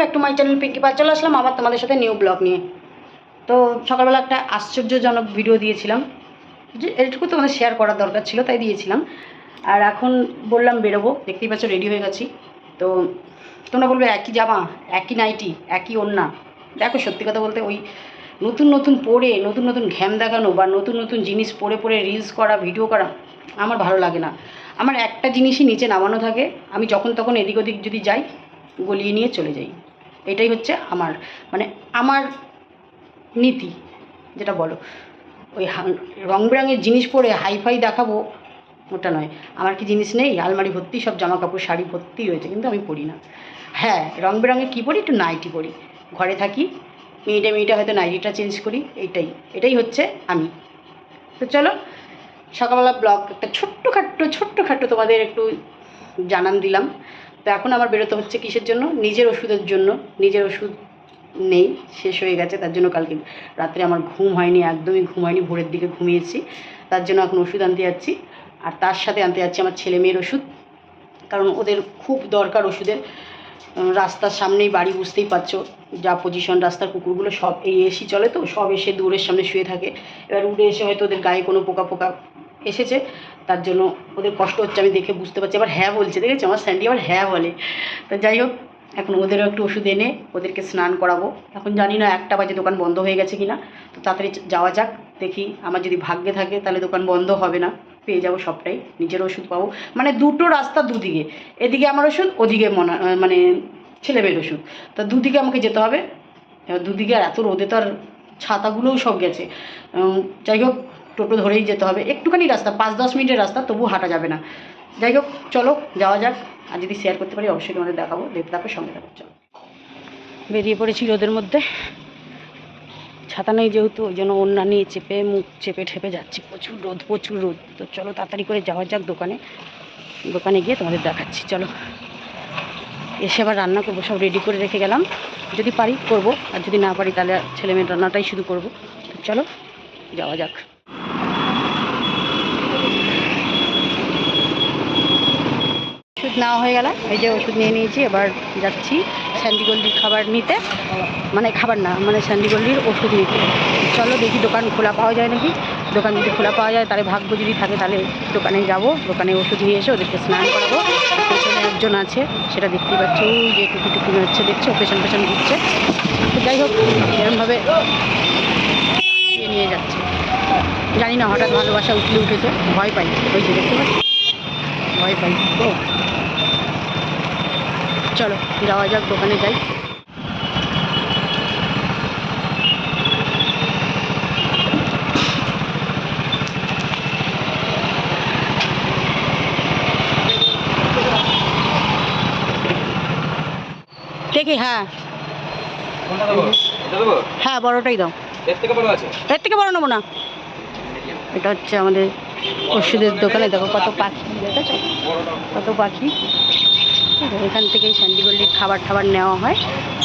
Back to my channel Pinki Pal চলে আসলাম, আবার তোমাদের সাথে নিউ ব্লগ নিয়ে। তো সকালবেলা একটা আশ্চর্যজনক ভিডিও দিয়েছিলাম, যে এটুকু তোমাদের শেয়ার করার দরকার ছিল, তাই দিয়েছিলাম। আর এখন বললাম বেরোবো, দেখতেই পাচ্ছ রেডি হয়ে গেছি। তো তোমরা বলবে, একই জামা, একই নাইটি একই ওড়না। দেখো সত্যি কথা বলতে, ওই নতুন নতুন পরে, নতুন নতুন ঘ্যাম দেখানো বা নতুন নতুন জিনিস পরে পরে রিলস করা ভিডিও করা, আমার ভালো লাগে না। আমার একটা জিনিসই নিচে নামানো থাকে, আমি যখন তখন এদিক ওদিক যদি যাই, গলিয়ে নিয়ে চলে যাই। এটাই হচ্ছে আমার মানে আমার নীতি, যেটা বলো। ওই রং বেরঙের জিনিস পরে হাইফাই দেখাবো, ওটা নয়। আমার কি জিনিস নেই? আলমারি ভর্তি, সব জামা কাপড় শাড়ি ভর্তি রয়েছে কিন্তু আমি পরি না। হ্যাঁ রং বেরঙের কী পরি? একটু নাইটি পরি। ঘরে থাকি মিনিটে মিনিটে হয়তো নাইটিটা চেঞ্জ করি, এইটাই। এটাই হচ্ছে আমি। তো চলো, সকালবেলা ব্লগ, একটা ছোট্টখাট্টো ছোট্টখাট্টো তোমাদের একটু জানান দিলাম। তো এখন আমার বেরোতে হচ্ছে কিসের জন্য? নিজের ওষুধের জন্য। নিজের ওষুধ নেই, শেষ হয়ে গেছে, তার জন্য কালকে রাত্রে আমার ঘুম হয়নি, একদমই ঘুম হয়নি, ভোরের দিকে ঘুমিয়েছি। তার জন্য এখন ওষুধ আনতে যাচ্ছি। আর তার সাথে আনতে যাচ্ছি আমার ছেলে মেয়ের ওষুধ। কারণ ওদের খুব দরকার ওষুধের। রাস্তার সামনেই বাড়ি, বুঝতেই পারছ। যা পজিশন রাস্তার কুকুরগুলো সব এই এসি চলে তো, সব এসে দূরের সামনে শুয়ে থাকে। এবার উড়ে এসে হয়তো ওদের গায়ে কোনো পোকা পোকা এসেছে। তার জন্য ওদের কষ্ট হচ্ছে, আমি দেখে বুঝতে পারছি। আবার হ্যাঁ বলছে, দেখেছ? আমার স্যান্ডি আবার হ্যাঁ বলে। তো যাই হোক, এখন ওদেরও একটু ওষুধ এনে ওদেরকে স্নান করাবো। এখন জানি না একটা বাজে দোকান বন্ধ হয়ে গেছে কিনা। তো তাড়াতাড়ি যাওয়া যাক, দেখি আমার যদি ভাগ্যে থাকে তাহলে দোকান বন্ধ হবে না। পেয়ে যাব সবটাই, নিজের ওষুধ পাবো। মানে দুটো রাস্তা দুদিকে, এদিকে আমার ওষুধ, ওদিকে মনা মানে ছেলেমেয়ের ওষুধ। তো দুদিকে আমাকে যেতে হবে। দুদিকে আর এত রোদে তো আর ছাতাগুলোও সব গেছে। যাই হোক টোটো ধরেই যেতে হবে। একটুখানি রাস্তা, পাঁচ দশ মিনিটের রাস্তা, তবু হাঁটা যাবে না। যাই হোক, চলো, যাওয়া যাক। আর যদি শেয়ার করতে পারি, অবশ্যই তোমাদের দেখাবো। দেখতে থাকো, সঙ্গে থাকো, চলো। বেরিয়ে পড়েছি রোদের মধ্যে। ছাতা নেই যেহেতু, ওই জন্য অন্যা নিয়ে চেপে, মুখ চেপে ঠেপে যাচ্ছি। প্রচুর রোদ প্রচুর রোদ। তো চলো, তাড়াতাড়ি করে যাওয়া যাক দোকানে। দোকানে গিয়ে তোমাদের দেখাচ্ছি, চলো। এসে আবার রান্না করব, সব রেডি করে রেখে গেলাম। যদি পারি, করব। আর যদি না পারি, তাহলে ছেলে মেয়ের রান্নাটাই শুধু করব। চলো, যাওয়া যাক ওষুধ নেওয়া হয়ে গেল। এই যে ওষুধ নিয়ে নিয়েছি, এবার যাচ্ছি স্যান্ডিগোল্ডির খাবার নিতে। মানে খাবার না মানে স্যান্ডিগোল্ডির ওষুধ নিতে। চলো দেখি দোকান খোলা পাওয়া যায় নাকি? দোকান যদি খোলা পাওয়া যায়, তাহলে ভাগ্য যদি থাকে, তাহলে দোকানে যাব। দোকানে ওষুধ নিয়ে এসে ওদেরকে স্নান করাবো। পেছনে একজন আছে, সেটা দেখতেই পাচ্ছ যে টুকি টুকি হচ্ছে, দেখছ? পেছন পেছন ঘুরছে। যাই হোক, এরমভাবে নিয়ে যাচ্ছে। জানি না, হঠাৎ ভালোবাসা উঠলে উঠেছে, ভয় পাই। ওই যে দেখতে পাচ্ছি? ভয় পাই। তো চলো যাওয়া যাক দোকানে যাই। দেখি হ্যাঁ। হ্যাঁ বড়টাই দাও। এর থেকে বড় আছে? এর থেকে বড় নেব না। এটা হচ্ছে আমাদের ওষুধের দোকানে দেখো কত পাখি দেখেছ? কত পাখি। এখান থেকেই স্যান্ডিগোল্ডির খাবার টাবার নেওয়া হয়।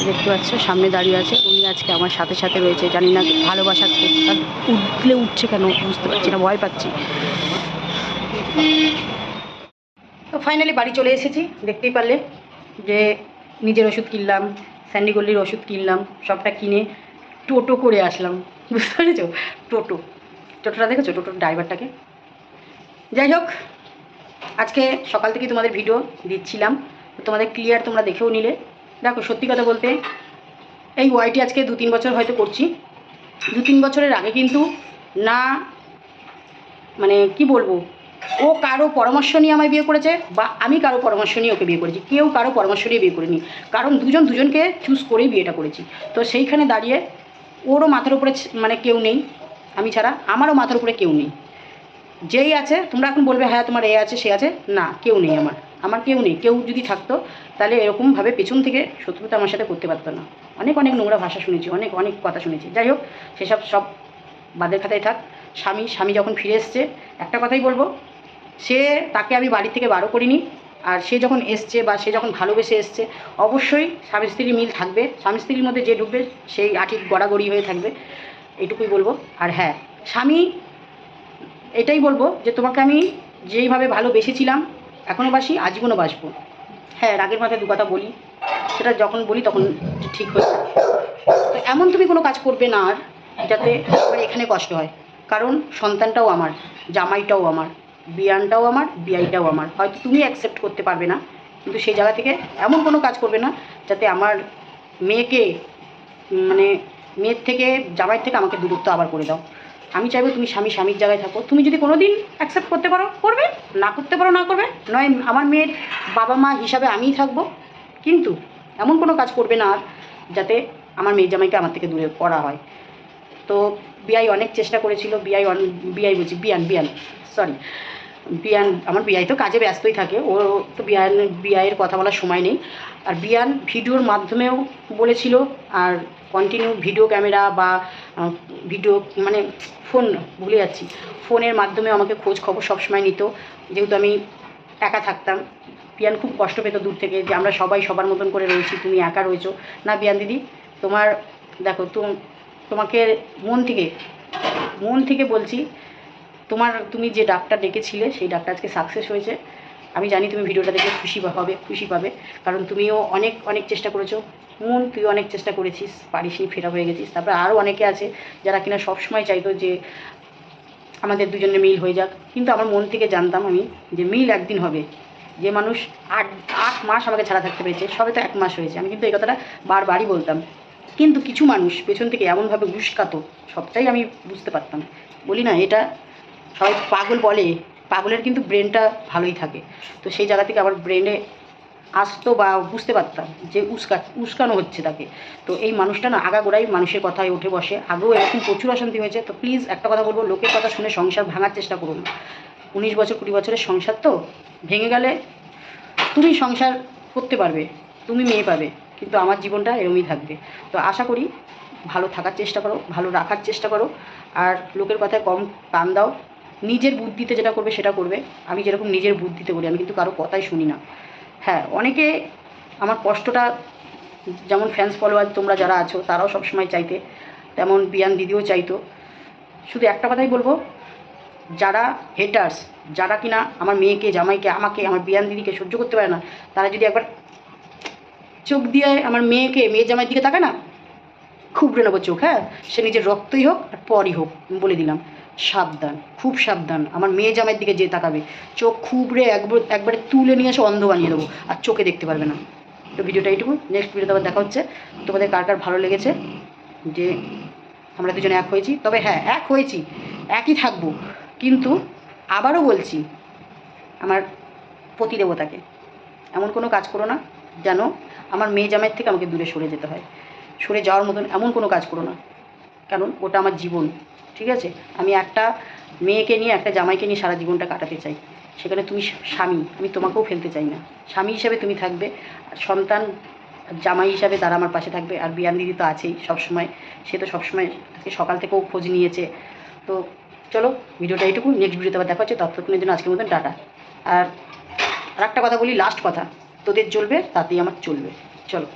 দেখতে পাচ্ছ, সামনে দাঁড়িয়ে আছে। উনি আজকে আমার সাথে সাথে রয়েছে। জানি না, ভালোবাসা কোথায় উঠলে উঠছে কেন, বুঝতে পারছি না, ভয় পাচ্ছি। তো ফাইনালি বাড়ি চলে এসেছি। দেখতেই পারলে যে নিজের ওষুধ কিনলাম, স্যান্ডিগোল্ডির ওষুধ কিনলাম, সবটা কিনে টোটো করে আসলাম। বুঝতে পেরেছ? টোটো। টোটোটা দেখেছ? টোটোর ড্রাইভারটাকে। যাই হোক, আজকে সকাল থেকে তোমাদের ভিডিও দিচ্ছিলাম। তোমাদের ক্লিয়ার তোমরা দেখেও নিলে। দেখো, সত্যি কথা বলতে, এই ওয়াইটি আজকে দু তিন বছর হয়তো করছি। দু তিন বছরের আগে কিন্তু না মানে কি বলব, ও কারও পরামর্শ নিয়ে আমায় বিয়ে করেছে বা আমি কারও পরামর্শ নিয়ে ওকে বিয়ে করেছি। কেউ কারও পরামর্শ নিয়ে বিয়ে করিনি। কারণ দুজন দুজনকে চুজ করেই বিয়েটা করেছি। তো সেইখানে দাঁড়িয়ে ওরও মাথার উপরে মানে কেউ নেই, আমি ছাড়া, আমারও মাথার উপরে কেউ নেই। যেই আছে, তোমরা এখন বলবে হ্যাঁ তোমার এ আছে, সে আছে। না, কেউ নেই আমার। আমার কেউ নেই, কেউ যদি থাকতো, তাহলে এরকমভাবে পেছন থেকে শত্রুতা আমার সাথে করতে পারতো না। অনেক অনেক নোংরা ভাষা শুনেছি, অনেক অনেক কথা শুনেছি। যাই হোক, সেসব সব বাদের খাতায় থাক। স্বামী স্বামী যখন ফিরে এসছে, একটা কথাই বলব, সে তাকে আমি বাড়ি থেকে বারো করিনি। আর সে যখন এসছে বা সে যখন ভালোবেসে এসছে, অবশ্যই স্বামী স্ত্রীর মিল থাকবে। স্বামী স্ত্রীর মধ্যে যে ঢুকবে, সেই আটি গড়াগড়ি হয়ে থাকবে। এটুকুই বলব। আর হ্যাঁ স্বামী, এটাই বলব যে তোমাকে আমি যেইভাবে ভালোবেসেছিলাম এখনও বাসি, আজীবনও বাসবো। হ্যাঁ রাগের মাথায় দু কথা বলি। সেটা যখন বলি তখন ঠিক হয়ে তো এমন তুমি কোনো কাজ করবে না আর, যাতে আমার এখানে কষ্ট হয়। কারণ সন্তানটাও আমার, জামাইটাও আমার, বিয়ানটাও আমার, বিয়াইটাও আমার। হয়তো তুমি অ্যাকসেপ্ট করতে পারবে না, কিন্তু সেই জায়গা থেকে এমন কোনো কাজ করবে না, যাতে আমার মেয়েকে মানে মেয়ের থেকে, জামাইয়ের থেকে আমাকে দূরত্ব আবার করে দাও। আমি চাইব তুমি স্বামী স্বামীর জায়গায় থাকো। তুমি যদি কোনো দিন অ্যাকসেপ্ট করতে পারো, করবে। না করতে পারো, না করবে। নয়, আমার মেয়ের বাবা মা হিসাবে আমিই থাকব। কিন্তু এমন কোনো কাজ করবে না আর যাতে আমার মেয়ের জামাইকে আমার থেকে দূরে করা হয়। তো বিআই অনেক চেষ্টা করেছিল। বিআই বিআই বলছি বিয়ান বিয়ান সরি বিয়ান, আমার বিআই তো কাজে ব্যস্তই থাকে, ও তো বিয়ান বিআইয়ের কথা বলার সময় নেই। আর বিয়ান ভিডিওর মাধ্যমেও বলেছিল, আর কন্টিনিউ ভিডিও ক্যামেরা বা ভিডিও মানে ফোন ভুলে যাচ্ছি। ফোনের মাধ্যমে আমাকে খোঁজ খবর সবসময় নিত, যেহেতু আমি একা থাকতাম। বিয়ান খুব কষ্ট পেত দূর থেকে, যে আমরা সবাই সবার মতন করে রয়েছি, তুমি একা রয়েছো। না বিয়ান দিদি, তোমার, দেখো, তুম, তোমাকে মন থেকে মন থেকে বলছি তোমার, তুমি যে ডাকটা ডেকেছিলে, সেই ডাকটা আজকে সাকসেস হয়েছে। আমি জানি তুমি ভিডিওটা দেখে খুশি হবে, খুশি পাবে। কারণ তুমিও অনেক অনেক চেষ্টা করেছ। মন তুই অনেক চেষ্টা করেছিস, পারিসনি, ফেরা হয়ে গেছিস। তারপরে আরও অনেকে আছে যারা কিনা সবসময় চাইতো যে আমাদের দুজনের মিল হয়ে যাক। কিন্তু আমার মন থেকে জানতাম আমি যে মিল একদিন হবে। যে মানুষ আট আট মাস আমাকে ছাড়া থাকতে পেরেছে, সবে তো এক মাস হয়েছে। আমি কিন্তু এই কথাটা বারবারই বলতাম। কিন্তু কিছু মানুষ পেছন থেকে এমনভাবে উস্কাতো, সবটাই আমি বুঝতে পারতাম। বলি না, এটা সবাই পাগল বলে, পাগলের কিন্তু ব্রেনটা ভালোই থাকে। তো সেই জায়গা থেকে আমার ব্রেনে আসতো বা বুঝতে পারতাম যে উস্কা, উস্কানো হচ্ছে তাকে। তো এই মানুষটা না আগাগোড়াই মানুষের কথায় উঠে বসে। আগেও এরকম প্রচুর অশান্তি হয়েছে। তো প্লিজ একটা কথা বলব, লোকের কথা শুনে সংসার ভাঙার চেষ্টা করুন। উনিশ বছর, কুড়ি বছরের সংসার তো ভেঙে গেলে তুমি সংসার করতে পারবে, তুমি মেয়ে পাবে, কিন্তু আমার জীবনটা এরমই থাকবে। তো আশা করি ভালো থাকার চেষ্টা করো, ভালো রাখার চেষ্টা করো। আর লোকের কথায় কম কান দাও। নিজের বুদ্ধিতে যেটা করবে সেটা করবে। আমি যেরকম নিজের বুদ্ধিতে করি আমি কিন্তু কারও কথাই শুনি না। হ্যাঁ অনেকে আমার কষ্টটা, যেমন ফ্যান্স ফলোয়ার তোমরা যারা আছো, তারাও সবসময় চাইতে, তেমন বিয়ান দিদিও চাইতো। শুধু একটা কথাই বলব, যারা হেটার্স যারা কিনা আমার মেয়েকে, জামাইকে, আমাকে, আমার বিয়ান দিদিকে সহ্য করতে পারে না, তারা যদি একবার চোখ দিয়ে আমার মেয়েকে, মেয়ের জামাইয়ের দিকে তাকায় না, খুবড়ে নেব চোখ হ্যাঁ? সে নিজের রক্তই হোক আর পরই হোক বলে দিলাম। সাবধান, খুব সাবধান। আমার মেয়ে জামাইয়ের দিকে যে তাকাবে। চোখ খুবড়ে একবার, একবারে তুলে নিয়ে এসে অন্ধ বানিয়ে দেবো আর চোখে দেখতে পারবে না। তো ভিডিওটা এইটুকু নেক্সট ভিডিওতে আবার দেখা হচ্ছে। তোমাদের কার কার ভালো লেগেছে? যে আমরা দুজনে এক হয়েছি। তবে হ্যাঁ এক হয়েছি। একই থাকব। কিন্তু আবারও বলছি, আমার পতিদেবতাকে এমন কোনো কাজ করো না যেন আমার মেয়ে জামাইয়ের থেকে আমাকে দূরে সরে যেতে হয়। সরে যাওয়ার মতন এমন কোনো কাজ করো না। কারণ ওটা আমার জীবন, ঠিক আছে? আমি একটা মেয়েকে নিয়ে, একটা জামাইকে নিয়ে সারা জীবনটা কাটাতে চাই। সেখানে তুমি স্বামী, আমি তোমাকেও ফেলতে চাই না। স্বামী হিসাবে তুমি থাকবে সন্তান জামাই হিসাবে তারা আমার পাশে থাকবে, আর বিয়ান দিদি তো আছেই সবসময়। সে তো সবসময় তাকে সকাল থেকেও খোঁজ নিয়েছে। তো চলো, ভিডিওটা এইটুকু। নেক্সট ভিডিওতে আবার দেখা হচ্ছে। ততক্ষণের জন্য আজকের মতন টাটা। আর আর একটা কথা বলি লাস্ট কথা। তোদের চলবে তাতেই আমার চলবে। চলো।